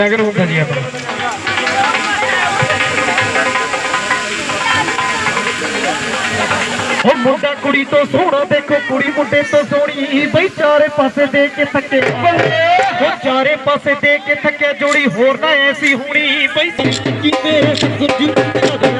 ਸ਼ਗਨ ਹੁੰਦਾ ਜੀ ਆਪਣਾ ਉਹ ਮੁੰਡਾ ਕੁੜੀ ਤੋਂ ਸੋਹਣਾ ਦੇਖੋ ਕੁੜੀ ਮੁੰਡੇ ਤੋਂ ਸੋਹਣੀ ਬਈ ਚਾਰੇ ਪਾਸੇ ਦੇ ਕੇ ਥੱਕੇ ਉਹ ਚਾਰੇ ਪਾਸੇ ਦੇ ਕੇ ਥੱਕਿਆ ਜੋੜੀ ਹੋਰ ਨਾ ਐਸੀ ਹੋਣੀ ਬਈ ਕੀ ਮੇਰੇ ਸਤਿਗੁਰ ਜੀ ਤੇਰਾ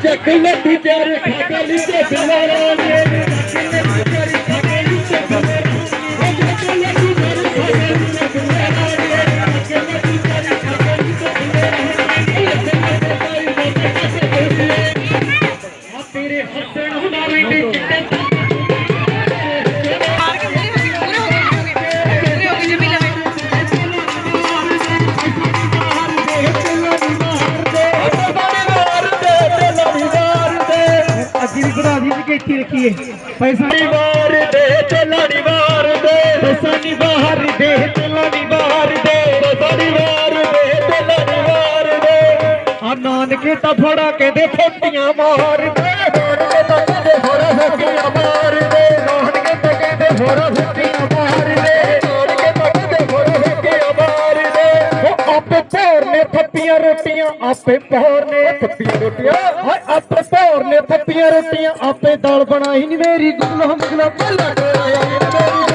ચકલ તું ત્યારે ખાતા લીધે ફેલાવાની ਪੈਸਾ ਨਹੀਂ ਵਾਰ ਦੇ ਚੱਲਾ ਨਹੀਂ ਵਾਰ ਦੇ। ਪੈਸਾ ਬਾਹਰ ਦੇ ਨਹੀਂ ਬਾਹਰ ਦੇ। ਪੈਸਾ ਨਹੀਂ ਵਾਰ ਦੇ ਚੱਲਾ ਨਹੀਂ ਵਾਰ ਦੇ। ਆ ਨਾਨਕੇ ਤਾਂ ਫੜਾ ਕਹਿੰਦੇ ਫੋਟੀਆਂ ਮਾਰ ਦੇ। ਨਾਨਕੇ ਤਾਂ ਕਹਿੰਦੇ ਫੜਾ ਫੋਟੀਆਂ ਮਾਰ ਦੇ। ਨਾਨਕੇ ਤਾਂ ਕਹਿੰਦੇ ਫੜਾ ਫੋਟੀਆਂ ਮਾਰ ਦੇ। ਨਾਨਕੇ ਤਾਂ ਕਹਿੰਦੇ ਫੜਾ ਫੋਟੀਆਂ ਮਾਰ ਦੇ। ਉਹ ਆਪੇ ਭੋਰ ਨੇ ਥੱਪੀਆਂ ਰੋਟੀਆਂ ਆਪੇ ਭੋਰ ਰੋਟੀਆਂ। ਹਾਏ ਆਪੇ ਭੋਰ ਨੇ ਥੱਪੀਆਂ ਰੋਟੀਆਂ, ਆਪੇ ਦਾਲ ਬਣਾਈ ਨੀ ਮੇਰੀ। ਗੁਗਲਾ ਮੁਗਲਾ ਪੱਲਾ ਟੋਇਆ ਮੇਰੀ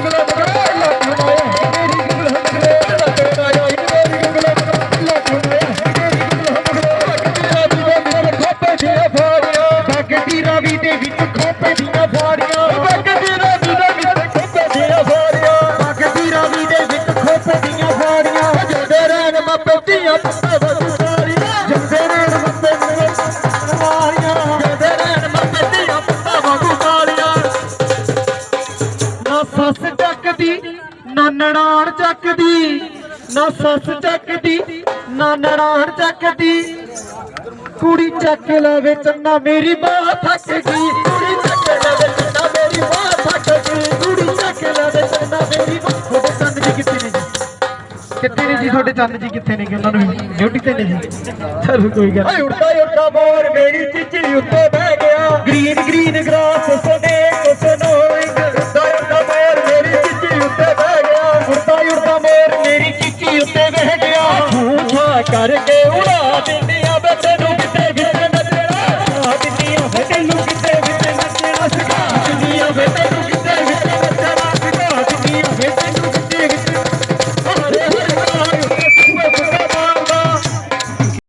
ਨਾ ਸੱਸ ਚੱਕਦੀ ਨਾ ਨਣਾਣ ਚੱਕਦੀ। ਕੁੜੀ ਚੱਕ ਲਵੇ ਚੰਨਾ ਮੇਰੀ ਮਾਂ ਥੱਕ ਗਈ ਕੁੜੀ ਚੱਕ ਲਵੇ ਚੰਨਾ ਮੇਰੀ ਮਾਂ ਥੱਕ ਗਈ ਕੁੜੀ ਚੱਕ ਲਵੇ ਚੰਨਾ ਮੇਰੀ ਮਾਂ ਤੁਹਾਡੇ ਚੰਨ ਜੀ ਕਿੱਥੇ ਨੇ ਜੀ? ਕਿੱਥੇ ਨੇ ਜੀ? ਤੁਹਾਡੇ ਚੰਨ ਜੀ ਕਿੱਥੇ ਨੇ ਕਿ ਉਹਨਾਂ ਨੂੰ ਡਿਊਟੀ ਤੇ ਨੇ ਜੀ? ਚਲੋ ਕੋਈ ਗੱਲ ਓਏ ਉੜਦਾ ਉੜਦਾ ਮੋਰ ਮੇਰੀ ਚਿੱਚੀ ਉੱਤੇ ਬਹਿ ਗਿਆ। Green green